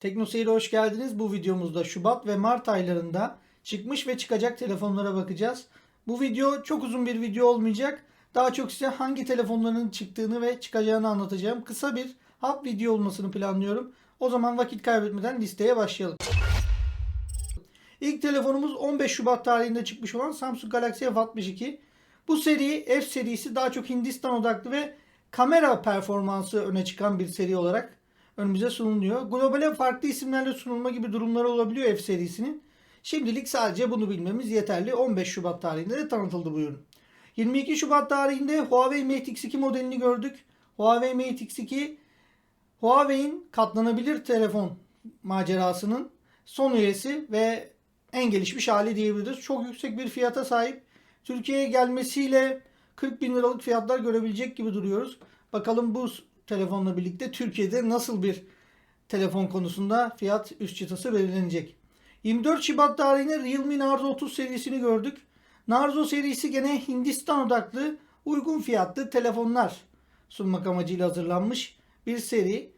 TeknoSeyir'e hoş geldiniz. Bu videomuzda Şubat ve Mart aylarında çıkmış ve çıkacak telefonlara bakacağız. Bu video çok uzun bir video olmayacak. Daha çok size hangi telefonların çıktığını ve çıkacağını anlatacağım. Kısa bir hap video olmasını planlıyorum. O zaman vakit kaybetmeden listeye başlayalım. İlk telefonumuz 15 Şubat tarihinde çıkmış olan Samsung Galaxy F62. Bu seri F serisi daha çok Hindistan odaklı ve kamera performansı öne çıkan bir seri olarak önümüze sunuluyor. Globale farklı isimlerle sunulma gibi durumları olabiliyor F serisinin. Şimdilik sadece bunu bilmemiz yeterli. 15 Şubat tarihinde de tanıtıldı bu ürün. 22 Şubat tarihinde Huawei Mate X2 modelini gördük. Huawei Mate X2 Huawei'in katlanabilir telefon macerasının son üyesi ve en gelişmiş hali diyebiliriz. Çok yüksek bir fiyata sahip. Türkiye'ye gelmesiyle 40 bin liralık fiyatlar görebilecek gibi duruyoruz. Bakalım bu telefonla birlikte Türkiye'de nasıl bir telefon konusunda fiyat üst çıtası belirlenecek. 24 Şubat tarihinde Realme Narzo 30 serisini gördük. Narzo serisi gene Hindistan odaklı uygun fiyatlı telefonlar sunmak amacıyla hazırlanmış bir seri.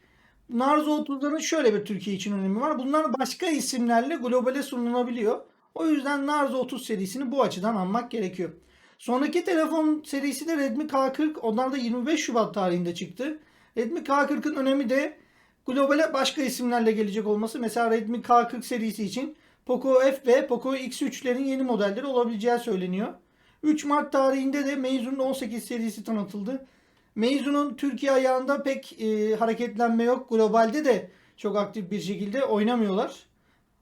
Narzo 30'ların şöyle bir Türkiye için önemi var. Bunlar başka isimlerle globale sunulabiliyor. O yüzden Narzo 30 serisini bu açıdan almak gerekiyor. Sonraki telefon serisi de Redmi K40. Onlar da 25 Şubat tarihinde çıktı. Redmi K40'ın önemi de globale başka isimlerle gelecek olması. Mesela Redmi K40 serisi için Poco F ve Poco X3'lerin yeni modelleri olabileceği söyleniyor. 3 Mart tarihinde de Meizu'nun 18 serisi tanıtıldı. Meizu'nun Türkiye ayağında pek e, hareketlenme yok. Globalde de çok aktif bir şekilde oynamıyorlar.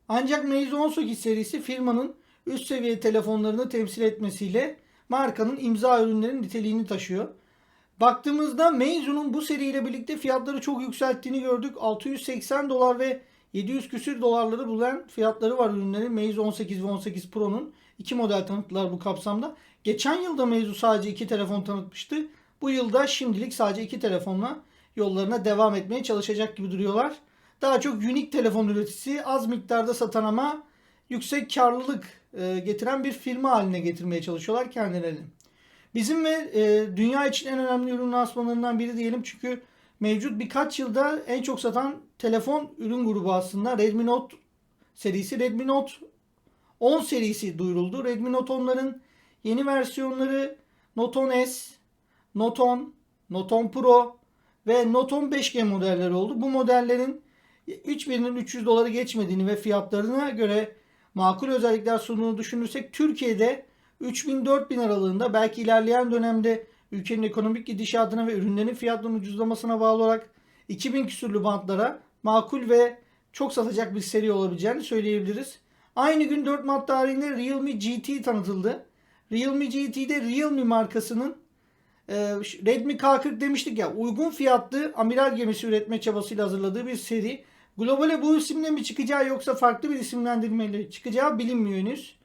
Ancak Meizu 18 serisi firmanın üst seviye telefonlarını temsil etmesiyle markanın imza ürünlerin niteliğini taşıyor. Baktığımızda Meizu'nun bu seriyle birlikte fiyatları çok yükselttiğini gördük. 680 dolar ve 700 küsür dolarları bulan fiyatları var ürünlerin. Meizu 18 ve 18 Pro'nun iki model tanıttılar bu kapsamda. Geçen yılda Meizu sadece iki telefon tanıtmıştı. Bu yılda şimdilik sadece iki telefonla yollarına devam etmeye çalışacak gibi duruyorlar. Daha çok unik telefon üreticisi az miktarda satan ama yüksek karlılık e, getiren bir firma haline getirmeye çalışıyorlar kendilerini. Bizim ve e, dünya için en önemli ürün lansmanlarından biri diyelim çünkü mevcut birkaç yılda en çok satan telefon ürün grubu aslında Redmi Note serisi. Redmi Note 10 serisi duyuruldu. Redmi Note 10'ların yeni versiyonları Note 10S, Note 10, Note 10 Pro ve Note 10 5G modelleri oldu. Bu modellerin hiçbirinin 300 doları geçmediğini ve fiyatlarına göre makul özellikler sunduğunu düşünürsek Türkiye'de 3000-4000 aralığında belki ilerleyen dönemde ülkenin ekonomik gidişatına ve ürünlerin fiyatlarının ucuzlamasına bağlı olarak 2000 küsürlü bantlara makul ve çok satacak bir seri olabileceğini söyleyebiliriz. Aynı gün 4 Mart tarihinde Realme GT tanıtıldı. Realme GT'de Realme markasının e, Redmi K40 demiştik ya uygun fiyatlı amiral gemisi üretme çabasıyla hazırladığı bir seri. Globale bu isimle mi çıkacağı yoksa farklı bir isimlendirmeyle çıkacağı bilinmiyor henüz.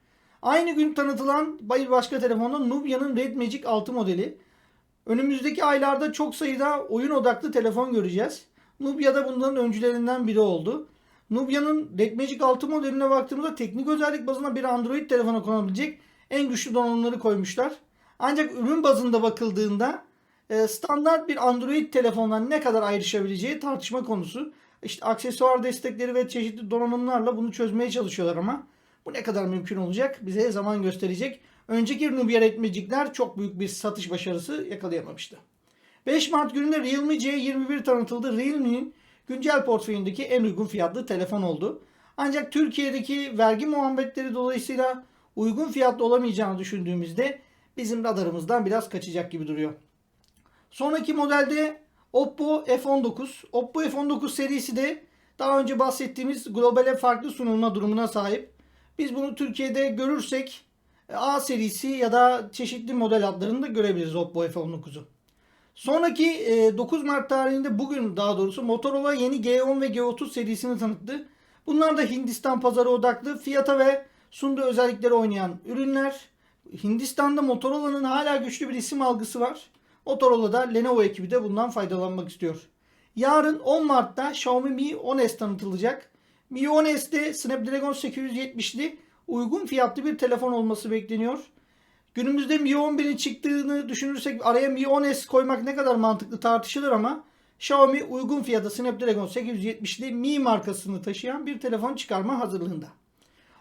Aynı gün tanıtılan bir başka telefonda Nubia'nın Red Magic 6 modeli. Önümüzdeki aylarda çok sayıda oyun odaklı telefon göreceğiz. Nubia da bunların öncülerinden biri oldu. Nubia'nın Red Magic 6 modeline baktığımızda teknik özellik bazında bir Android telefona konabilecek en güçlü donanımları koymuşlar. Ancak ürün bazında bakıldığında e, standart bir Android telefondan ne kadar ayrışabileceği tartışma konusu. İşte aksesuar destekleri ve çeşitli donanımlarla bunu çözmeye çalışıyorlar ama bu ne kadar mümkün olacak bize zaman gösterecek. Önceki Nubia Red Magic'ler çok büyük bir satış başarısı yakalayamamıştı. 5 Mart gününde Realme C21 tanıtıldı. Realme'nin güncel portföyündeki en uygun fiyatlı telefon oldu. Ancak Türkiye'deki vergi muhabbetleri dolayısıyla uygun fiyatlı olamayacağını düşündüğümüzde bizim radarımızdan biraz kaçacak gibi duruyor. Sonraki modelde Oppo F19. Oppo F19 serisi de daha önce bahsettiğimiz globale farklı sunulma durumuna sahip. Biz bunu Türkiye'de görürsek A serisi ya da çeşitli model adlarında görebiliriz Oppo F19'u. Sonraki 9 Mart tarihinde bugün daha doğrusu Motorola yeni G10 ve G30 serisini tanıttı. Bunlar da Hindistan pazarı odaklı fiyata ve sunduğu özellikleri oynayan ürünler. Hindistan'da Motorola'nın hala güçlü bir isim algısı var. Motorola'da Lenovo ekibi de bundan faydalanmak istiyor. Yarın 10 Mart'ta Xiaomi Mi 10s tanıtılacak. Mi 10s'te Snapdragon 870'li uygun fiyatlı bir telefon olması bekleniyor. Günümüzde Mi 11'in çıktığını düşünürsek araya Mi 10s koymak ne kadar mantıklı tartışılır ama Xiaomi uygun fiyata Snapdragon 870'li Mi markasını taşıyan bir telefon çıkarma hazırlığında.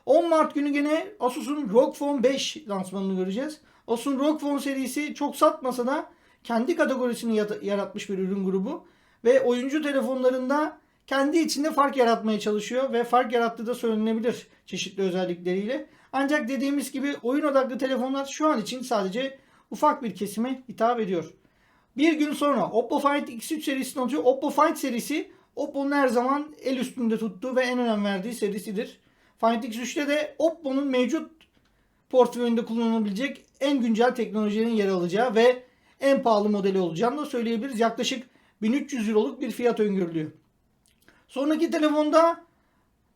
10 Mart günü gene Asus'un ROG Phone 5 lansmanını göreceğiz. Asus'un ROG Phone serisi çok satmasa da kendi kategorisini yaratmış bir ürün grubu ve oyuncu telefonlarında kendi içinde fark yaratmaya çalışıyor ve fark yarattığı da söylenebilir çeşitli özellikleriyle. Ancak dediğimiz gibi oyun odaklı telefonlar şu an için sadece ufak bir kesime hitap ediyor. Bir gün sonra Oppo Find X3 serisini alıyor. Oppo Find serisi Oppo'nun her zaman el üstünde tuttuğu ve en önem verdiği serisidir. Find X3'te de Oppo'nun mevcut portföyünde kullanılabilecek en güncel teknolojinin yer alacağı ve en pahalı modeli olacağını da söyleyebiliriz. Yaklaşık 1300 euroluk bir fiyat öngörülüyor. Sonraki telefonda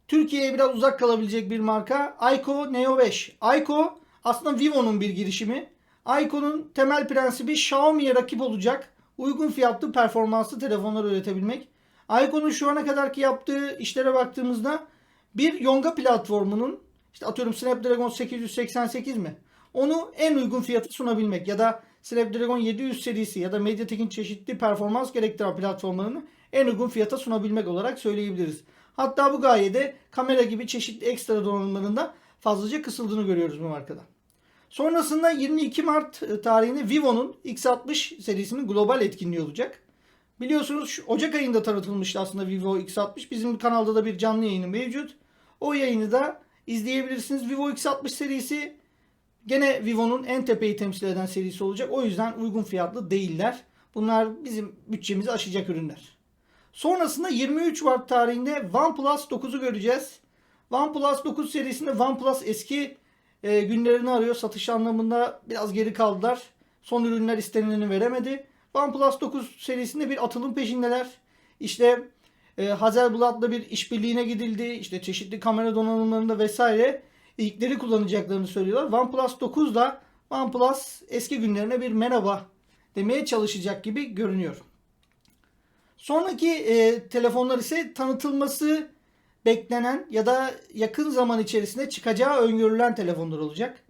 Türkiye'ye biraz uzak kalabilecek bir marka Aiko Neo 5. Aiko aslında Vivo'nun bir girişimi. Aiko'nun temel prensibi Xiaomi'ye rakip olacak uygun fiyatlı performanslı telefonlar üretebilmek. Aiko'nun şu ana kadarki yaptığı işlere baktığımızda bir Yonga platformunun işte atıyorum Snapdragon 888 mi? Onu en uygun fiyatı sunabilmek ya da Snapdragon 700 serisi ya da MediaTek'in çeşitli performans gerektiren platformlarını en uygun fiyata sunabilmek olarak söyleyebiliriz. Hatta bu gayede kamera gibi çeşitli ekstra donanımlarında fazlaca kısıldığını görüyoruz bu markada. Sonrasında 22 Mart e, tarihinde Vivo'nun X60 serisinin global etkinliği olacak. Biliyorsunuz Ocak ayında tanıtılmıştı aslında Vivo X60. Bizim kanalda da bir canlı yayını mevcut. O yayını da izleyebilirsiniz. Vivo X60 serisi gene Vivo'nun en tepeyi temsil eden serisi olacak. O yüzden uygun fiyatlı değiller. Bunlar bizim bütçemizi aşacak ürünler. Sonrasında 23 Mart tarihinde OnePlus 9'u göreceğiz. OnePlus 9 serisinde OnePlus eski e, günlerini arıyor. Satış anlamında biraz geri kaldılar. Son ürünler istenileni veremedi. OnePlus 9 serisinde bir atılım peşindeler. İşte e, Hasselblad'la bir işbirliğine gidildi. İşte çeşitli kamera donanımlarında vesaire ilkleri kullanacaklarını söylüyorlar. OnePlus 9 da OnePlus eski günlerine bir merhaba demeye çalışacak gibi görünüyor. Sonraki e, telefonlar ise tanıtılması beklenen ya da yakın zaman içerisinde çıkacağı öngörülen telefonlar olacak.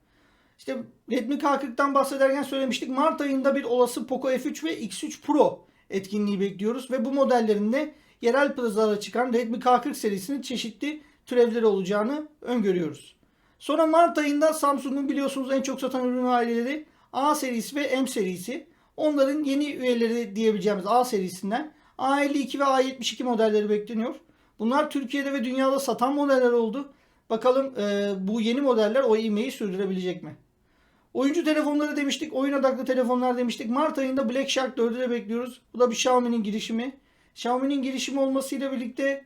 İşte Redmi K40'tan bahsederken söylemiştik. Mart ayında bir olası Poco F3 ve X3 Pro etkinliği bekliyoruz ve bu modellerinde yerel piyasada çıkan Redmi K40 serisinin çeşitli türevleri olacağını öngörüyoruz. Sonra Mart ayında Samsung'un biliyorsunuz en çok satan ürün aileleri A serisi ve M serisi. Onların yeni üyeleri diyebileceğimiz A serisinden A52 ve A72 modelleri bekleniyor. Bunlar Türkiye'de ve dünyada satan modeller oldu. Bakalım e, bu yeni modeller o ivmeyi sürdürebilecek mi? Oyuncu telefonları demiştik. Oyun odaklı telefonlar demiştik. Mart ayında Black Shark 4'ü de bekliyoruz. Bu da bir Xiaomi'nin girişimi. Xiaomi'nin girişimi olmasıyla birlikte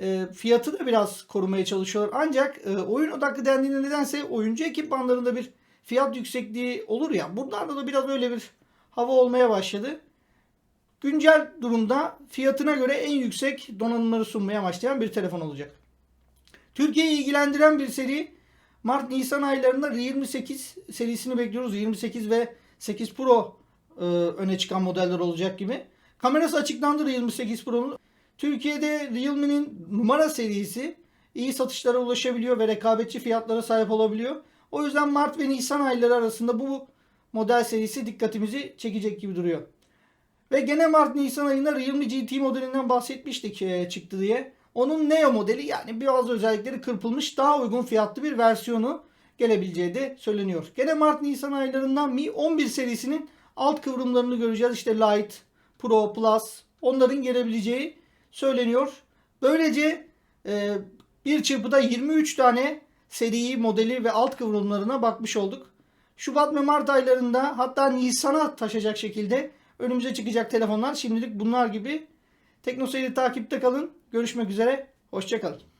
e, fiyatı da biraz korumaya çalışıyorlar. Ancak e, oyun odaklı dendiğinde nedense oyuncu ekipmanlarında bir fiyat yüksekliği olur ya. Buralarda da biraz öyle bir hava olmaya başladı. Güncel durumda fiyatına göre en yüksek donanımları sunmaya başlayan bir telefon olacak. Türkiye'yi ilgilendiren bir seri Mart-Nisan aylarında Realme 8 serisini bekliyoruz. 28 ve 8 Pro e, öne çıkan modeller olacak gibi. Kamerası açıklandı Realme 8 Pro'nun. Türkiye'de Realme'nin numara serisi iyi satışlara ulaşabiliyor ve rekabetçi fiyatlara sahip olabiliyor. O yüzden Mart ve Nisan ayları arasında bu model serisi dikkatimizi çekecek gibi duruyor. Ve gene Mart-Nisan ayında Realme GT modelinden bahsetmiştik e, çıktı diye. Onun Neo modeli yani bazı özellikleri kırpılmış daha uygun fiyatlı bir versiyonu gelebileceği de söyleniyor. Gene Mart-Nisan aylarından Mi 11 serisinin alt kıvrımlarını göreceğiz. İşte Lite, Pro, Plus onların gelebileceği söyleniyor. Böylece e, bir çırpıda 23 tane seriyi, modeli ve alt kıvrımlarına bakmış olduk. Şubat ve Mart aylarında hatta Nisan'a taşacak şekilde önümüze çıkacak telefonlar şimdilik bunlar gibi. Teknoseyir'i takipte kalın. Görüşmek üzere. Hoşçakalın.